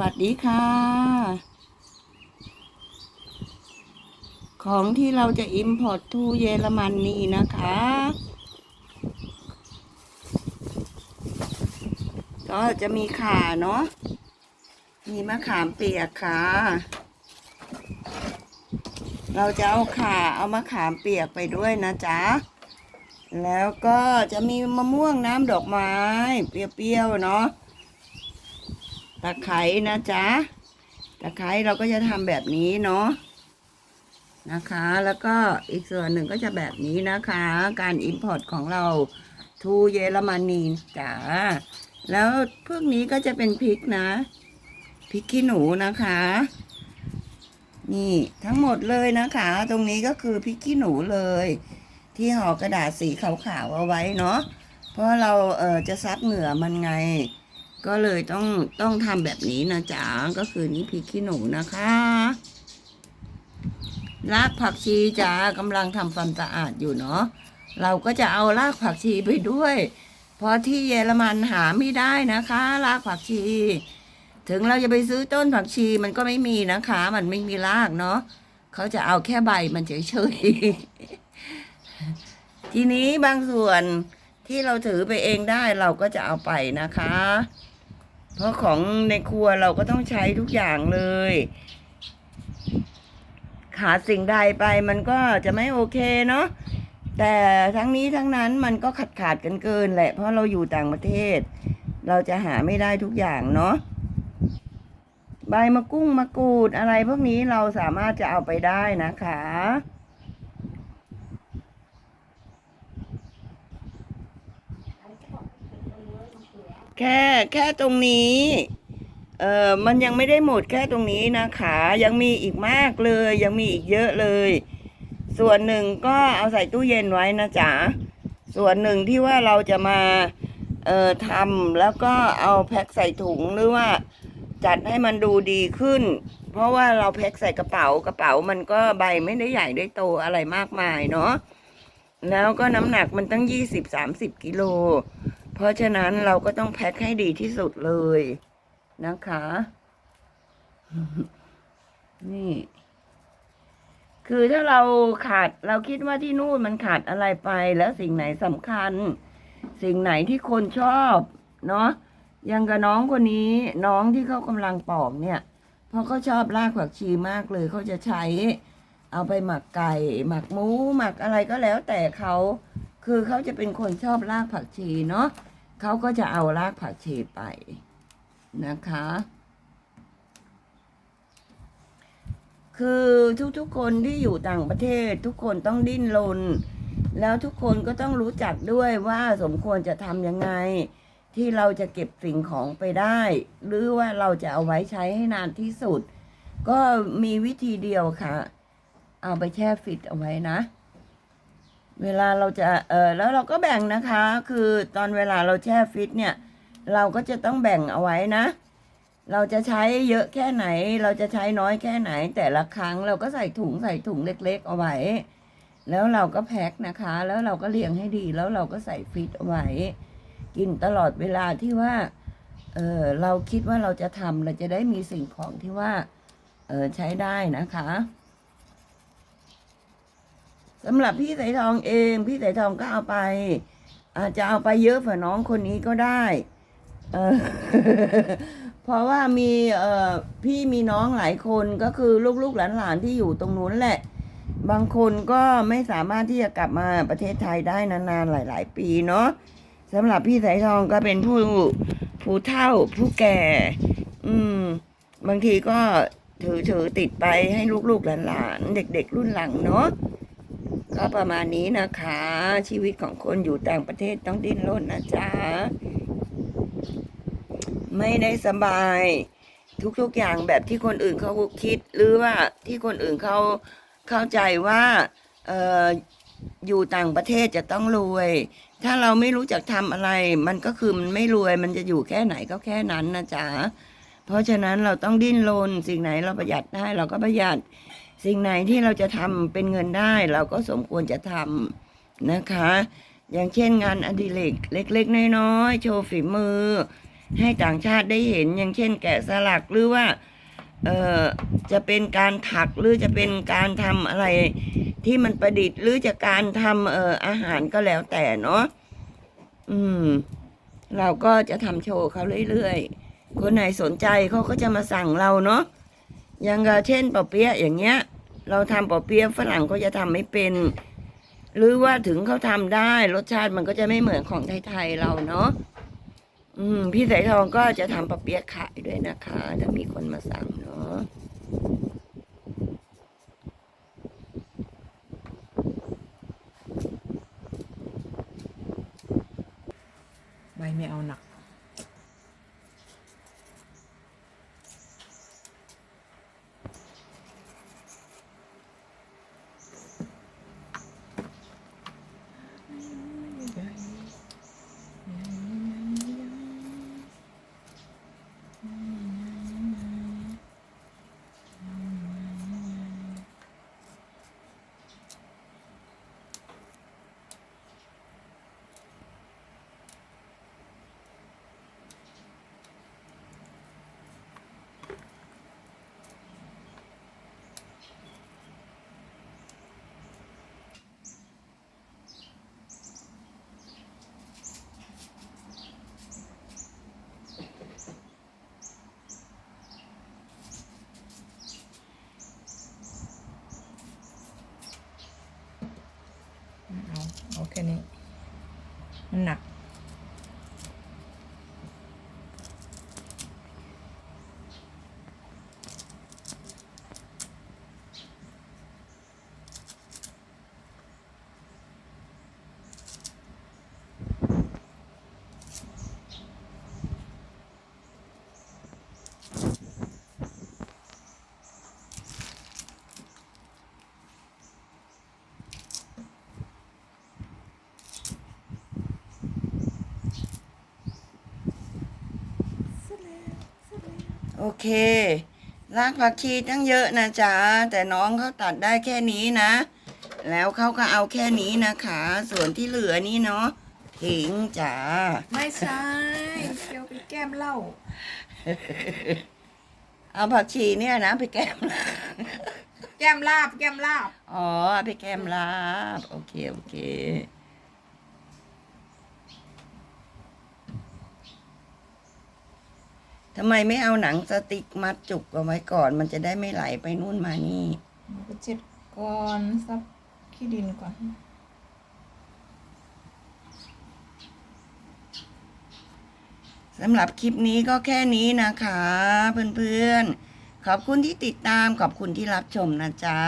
วัสดีค่ะ ของที่เราจะอิมพอร์ตทูเยอรมันนี่นะคะ ก็จะมีข่าเนาะ มีมะขามเปียกค่ะ เราจะเอาข่าเอามะขามเปียกไปด้วยนะจ๊ะ แล้วก็จะมีมะม่วงน้ำดอกไม้ เปรี้ยวๆเนาะ ตะไคร้นะจ๊ะตะไคร้เราก็จะทำแบบนี้เนาะนะคะ แล้วก็อีกส่วนหนึ่งก็จะแบบนี้นะคะ การอิมพอร์ตของเราทูเยอรมนีจ้าแล้วพวกนี้ก็จะเป็นพริกนะพริกขี้หนูนะคะ นี่ทั้งหมดเลยนะคะ ตรงนี้ก็คือพริกขี้หนูเลย ที่ห่อกระดาษสีขาวๆเอาไว้เนาะเพราะเราเออจะซับเหงื่อมันไง ก็เลยต้องต้องทำแบบนี้นะจ๊ะก็คือนี่พริกขี้หนูนะคะรากผักชีจ้ากำลังทำความสะอาดอยู่เนาะเราก็จะเอารากผักชีไปด้วย เพราะที่เยอรมันหาไม่ได้นะคะ รากผักชี ถึงเราจะไปซื้อต้นผักชีมันก็ไม่มีนะคะ มันไม่มีรากเนาะเขาจะเอาแค่ใบมันเฉยๆทีนี้บางส่วนที่เราถือไปเองได้เราก็จะเอาไปนะคะ เพราะของในครัวเราก็ต้องใช้ทุกอย่างเลย ขาดสิ่งใดไปมันก็จะไม่โอเคเนาะแต่ทั้งนี้ทั้งนั้นมันก็ขาดขาดกันเกินแหละ เพราะเราอยู่ต่างประเทศ เราจะหาไม่ได้ทุกอย่างเนาะใบมะกุ้งมะกรูดอะไรพวกนี้เราสามารถจะเอาไปได้นะคะ แค่แค่ตรงนี้ เออมันยังไม่ได้หมดแค่ตรงนี้นะคะ ยังมีอีกมากเลย ยังมีอีกเยอะเลย ส่วนหนึ่งก็เอาใส่ตู้เย็นไว้นะจ๊ะ ส่วนหนึ่งที่ว่าเราจะมา เอ่อทำแล้วก็เอาแพ็คใส่ถุงหรือว่า จัดให้มันดูดีขึ้น เพราะว่าเราแพ็คใส่กระเป๋ากระเป๋ามันก็ใบไม่ได้ใหญ่ได้โตอะไรมากมายเนาะแล้วก็น้ำหนักมันตั้งยี่สิบสามสิบกิโล เพราะฉะนั้นเราก็ต้องแพ็คให้ดีที่สุดเลยนะคะ นี่ คือถ้าเราขาดเราคิดว่าที่นู่นมันขาดอะไรไป แล้วสิ่งไหนสำคัญ สิ่งไหนที่คนชอบ เนาะยังกับน้องคนนี้น้องที่เขากำลังปอกเนี่ยเพราะเขาชอบรากผักชีมากเลยเขาจะใช้ เอาไปหมักไก่ หมักหมูหมักอะไรก็แล้วแต่เขาคือเขาจะเป็นคนชอบรากผักชีเนาะ เขาก็จะเอารากผักชีไปนะคะ คือทุกๆคนที่อยู่ต่างประเทศ ทุกคนต้องดิ้นรนแล้วทุกคนก็ต้องรู้จักด้วยว่าสมควรจะทำยังไง ที่เราจะเก็บสิ่งของไปได้ หรือว่าเราจะเอาไว้ใช้ให้นานที่สุด ก็มีวิธีเดียวค่ะ เอาไปแช่ฟิตเอาไว้นะ เวลาเราจะเออแล้วเราก็แบ่งนะคะ คือตอนเวลาเราแช่ฟิตเนี่ย เราก็จะต้องแบ่งเอาไว้นะ เราจะใช้เยอะแค่ไหน เราจะใช้น้อยแค่ไหน แต่ละครั้งเราก็ใส่ถุงใส่ถุงเล็ก ๆ เอาไว้ แล้วเราก็แพ็คนะคะ แล้วเราก็เรียงให้ดี แล้วเราก็ใส่ฟิตเอาไว้ กินตลอดเวลาที่ว่าเออเราคิดว่าเราจะทำเราจะได้มีสิ่งของที่ว่าเออใช้ได้นะคะ สำหรับพี่สายทองเอง พี่สายทองก็เอาไป อาจจะเอาไปเยอะกว่าน้องคนนี้ก็ได้ เออเพราะว่ามีเอ่อพี่มีน้องหลายคนก็คือลูกๆหลานๆที่อยู่ตรงนู้นแหละ บางคนก็ไม่สามารถที่จะกลับมาประเทศไทยได้นานๆหลาย ๆ ปีเนาะสำหรับพี่สายทองก็เป็นผู้ผู้เฒ่าผู้แก่ อืม บางทีก็ถือถือติดไปให้ลูกๆหลานๆเด็ก ๆ รุ่นหลังเนาะ ก็ประมาณนี้นะคะ ชีวิตของคนอยู่ต่างประเทศต้องดิ้นรนนะจ๊ะ ไม่ได้สบาย ทุกๆอย่างแบบที่คนอื่นเขาคิดหรือว่าที่คนอื่นเขาเข้าใจว่าเอออยู่ต่างประเทศจะต้องรวย ถ้าเราไม่รู้จักทำอะไร มันก็คือมันไม่รวย มันจะอยู่แค่ไหนก็แค่นั้นนะจ๊ะ เพราะฉะนั้นเราต้องดิ้นรนสิ่งไหนเราประหยัดได้เราก็ประหยัด สิ่งไหนที่เราจะทำเป็นเงินได้ เราก็สมควรจะทำนะคะ อย่างเช่นงานอดิเรกเล็ก ๆ น้อยๆโชว์ฝีมือ ให้ต่างชาติได้เห็นอย่างเช่น แกะสลักหรือว่าเอ่อจะเป็นการถักหรือจะเป็นการทำอะไรที่มันประดิษฐ์หรือจะการทำเอ่ออาหารก็แล้วแต่เนาะอืม เราก็จะทำโชว์เขาเรื่อยๆคนไหนสนใจเขาก็จะมาสั่งเราเนาะ ย่างกับเช่นปอเปี๊ยะอย่างเงี้ย เราทำปอเปี๊ยะฝรั่งก็จะทำไม่เป็น หรือว่าถึงเขาทำได้รสชาติมันก็จะไม่เหมือนของไทยๆเราเนาะอืม พี่สายทองก็จะทำปอเปี๊ยะขายด้วยนะคะถ้ามีคนมาสั่งเนาะไม่เอาหนัก เอา เอาแค่ นี้มันหนัก เค รากผักชีตั้งเยอะนะจ๊ะ แต่น้องเขาตัดได้แค่นี้นะ แล้วเขาก็เอาแค่นี้นะคะ ส่วนที่เหลือนี่เนาะทิ้งจ้า ไม่ใช่เดี๋ยวไปแก้มเหล้าเอาผักชีเนี่ยนะไปแก้ม แก้มลาบ แก้มลาบ อ๋อเอาไปแก้มลาบ โอเค โอเค ทำไมไม่เอาหนังสติ๊กมัดจุกเอาไว้ก่อน มันจะได้ไม่ไหลไปนู่นมานี่ไปเช็ดก่อนซับขี้ดินก่อนสำหรับคลิปนี้ก็แค่นี้นะคะ เพื่อนๆ ขอบคุณที่ติดตามขอบคุณที่รับชมนะจ๊ะ